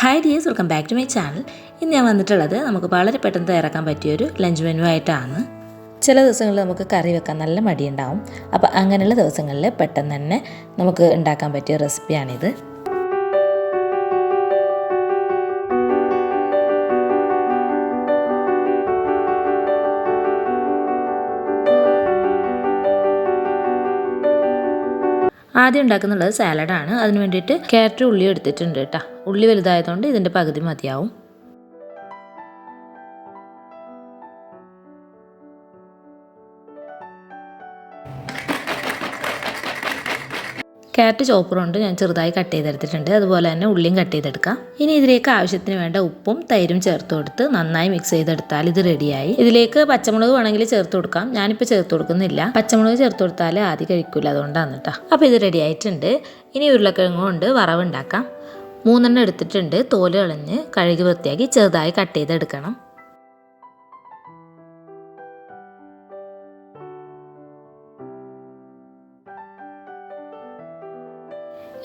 Hi dears welcome back to my channel ഇന്ന് ഞാൻ വന്നിട്ടുള്ളത് നമുക്ക് വളരെ പെട്ടെന്ന് തയ്യാറാക്കാൻ പറ്റിയൊരു ലഞ്ച് മെനു ആയിട്ടാണ്. ചില ദിവസങ്ങളിൽ നമുക്ക് കറി വെക്കാൻ നല്ല മടിയുണ്ടാവും. അപ്പോൾ അങ്ങനെയുള്ള ദിവസങ്ങളിൽ പെട്ടെന്ന് തന്നെ നമുക്ക് ഉണ്ടാക്കാൻ പറ്റിയ റെസിപ്പിയാണിത് ആദ്യം ഉണ്ടാക്കുന്നുള്ളത് സാലഡാണ്. അതിന് വേണ്ടിയിട്ട് ക്യാരറ്റ് ഉള്ളി എടുത്തിട്ടുണ്ട് കേട്ടോ. ഉള്ളി വലുതായതുകൊണ്ട് ഇതിന്റെ പകുതി മതിയാവും. ക്യാരറ്റ് ചോപ്പർ കൊണ്ട് ഞാൻ ചെറുതായി കട്ട് ചെയ്തെടുത്തിട്ടുണ്ട്. അതുപോലെ തന്നെ ഉള്ളിയും കട്ട് ചെയ്തെടുക്കാം. ഇനി ഇതിലേക്ക് ആവശ്യത്തിന് വേണ്ട ഉപ്പും തൈരും ചേർത്ത് കൊടുത്ത് നന്നായി മിക്സ് ചെയ്തെടുത്താൽ ഇത് റെഡിയായി. ഇതിലേക്ക് പച്ചമുളക് വേണമെങ്കിൽ ചേർത്ത് കൊടുക്കാം. ഞാനിപ്പോൾ ചേർത്ത് കൊടുക്കുന്നില്ല. പച്ചമുളക് ചേർത്ത് കൊടുത്താൽ ആദ്യം കഴിക്കില്ല അതുകൊണ്ടാണ് കേട്ടോ അപ്പോൾ ഇത് റെഡി ആയിട്ടുണ്ട്. ഇനി ഉരുളക്കിഴങ്ങ് കൊണ്ട് വറവ് ഉണ്ടാക്കാം. മൂന്നെണ്ണം എടുത്തിട്ടുണ്ട്. തോൽ കളഞ്ഞ് കഴുകി വൃത്തിയാക്കി ചെറുതായി കട്ട് ചെയ്തെടുക്കണം.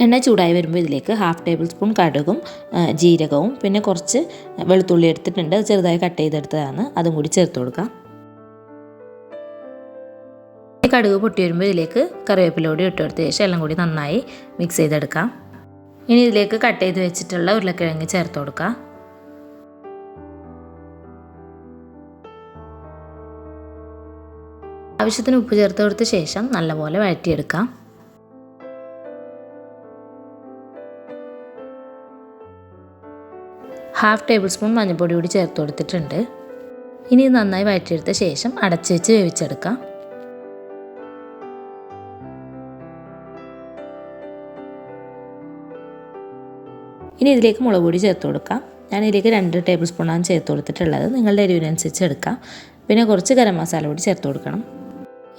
എണ്ണ ചൂടായി വരുമ്പോൾ ഇതിലേക്ക് ഹാഫ് ടേബിൾ സ്പൂൺ കടുകും ജീരകവും പിന്നെ കുറച്ച് വെളുത്തുള്ളി എടുത്തിട്ടുണ്ട്. ചെറുതായി കട്ട് ചെയ്തെടുത്തതാണ്. അതും കൂടി ചേർത്ത് കൊടുക്കാം. കടുക് പൊട്ടി വരുമ്പോൾ ഇതിലേക്ക് കറിവേപ്പിലോടി ഇട്ട് കൊടുത്ത ശേഷം എല്ലാം കൂടി നന്നായി മിക്സ് ചെയ്തെടുക്കാം. ഇനി ഇതിലേക്ക് കട്ട് ചെയ്ത് വെച്ചിട്ടുള്ള ഉരുളക്കിഴങ്ങ് ചേർത്ത് കൊടുക്കാം. ആവശ്യത്തിന് ഉപ്പ് ചേർത്ത് കൊടുത്ത ശേഷം നല്ലപോലെ വഴറ്റിയെടുക്കാം. ഹാഫ് ടേബിൾ സ്പൂൺ മഞ്ഞൾപ്പൊടി കൂടി ചേർത്ത് കൊടുത്തിട്ടുണ്ട്. ഇനി നന്നായി വഴറ്റിയെടുത്ത ശേഷം അടച്ചു വെച്ച് വേവിച്ചെടുക്കാം. ഇനി ഇതിലേക്ക് മുളക് പൊടി ചേർത്ത് കൊടുക്കാം. ഞാൻ ഇതിലേക്ക് രണ്ട് ടേബിൾ സ്പൂണാണ് ചേർത്ത് കൊടുത്തിട്ടുള്ളത്. നിങ്ങളുടെ എരിവിനനുസരിച്ച് എടുക്കാം. പിന്നെ കുറച്ച് ഗരം മസാല കൂടി ചേർത്ത് കൊടുക്കണം.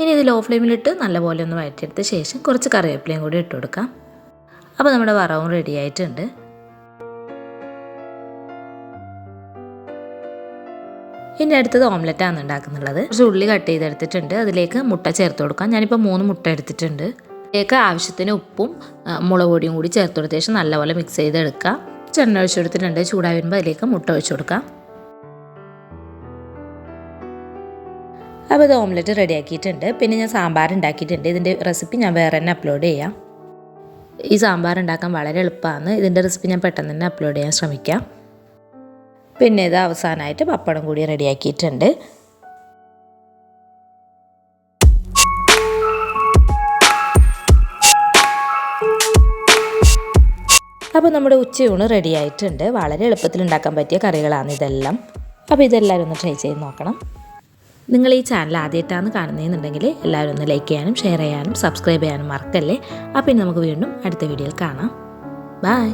ഇനി ഇത് ലോ ഫ്ലെയിമിലിട്ട് നല്ലപോലെ ഒന്ന് വഴറ്റിയെടുത്ത ശേഷം കുറച്ച് കറിവേപ്പിലയും കൂടി ഇട്ട് കൊടുക്കാം. അപ്പോൾ നമ്മുടെ വറവും റെഡി ആയിട്ടുണ്ട്. ഇനി അടുത്തത് ഓംലെറ്റാണ് ഉണ്ടാക്കുന്നുള്ളത്. കുറച്ച് ഉള്ളി കട്ട് ചെയ്തെടുത്തിട്ടുണ്ട്. അതിലേക്ക് മുട്ട ചേർത്ത് കൊടുക്കാം. ഞാനിപ്പോൾ മൂന്ന് മുട്ട എടുത്തിട്ടുണ്ട്. അതിലേക്ക് ആവശ്യത്തിന് ഉപ്പും മുളക് പൊടിയും കൂടി ചേർത്ത് കൊടുത്ത ശേഷം നല്ലപോലെ മിക്സ് ചെയ്തെടുക്കുക ചെണ്ണ ഒഴിച്ചു കൊടുത്തിട്ടുണ്ട് ചൂടായി വരുമ്പോൾ അതിലേക്ക് മുട്ട ഒഴിച്ചു കൊടുക്കാം. അപ്പോൾ ഇത് ഓംലെറ്റ് റെഡിയാക്കിയിട്ടുണ്ട്. പിന്നെ ഞാൻ സാമ്പാർ ഉണ്ടാക്കിയിട്ടുണ്ട്. ഇതിന്റെ റെസിപ്പി ഞാൻ വേറെ തന്നെ അപ്ലോഡ് ചെയ്യാം. ഈ സാമ്പാർ ഉണ്ടാക്കാൻ വളരെ എളുപ്പമാണ്. ഇതിന്റെ റെസിപ്പി ഞാൻ പെട്ടെന്ന് തന്നെ അപ്ലോഡ് ചെയ്യാൻ ശ്രമിക്കാം. പിന്നെ ഇത് അവസാനമായിട്ട് പപ്പടം കൂടി റെഡിയാക്കിയിട്ടുണ്ട്. അപ്പോൾ നമ്മുടെ ഉച്ചയൂണ് റെഡി ആയിട്ടുണ്ട് വളരെ എളുപ്പത്തിൽ ഉണ്ടാക്കാൻ പറ്റിയ കറികളാണ് ഇതെല്ലാം. അപ്പോൾ ഇതെല്ലാവരും ഒന്ന് ട്രൈ ചെയ്ത് നോക്കണം. നിങ്ങൾ ഈ ചാനൽ ആദ്യമായിട്ടാണ് കാണുന്നതെന്നുണ്ടെങ്കിൽ എല്ലാവരും ഒന്ന് ലൈക്ക് ചെയ്യാനും ഷെയർ ചെയ്യാനും സബ്സ്ക്രൈബ് ചെയ്യാനും മറക്കല്ലേ? അപ്പോൾ ഇനി നമുക്ക് വീണ്ടും അടുത്ത വീഡിയോയിൽ കാണാം. ബായ്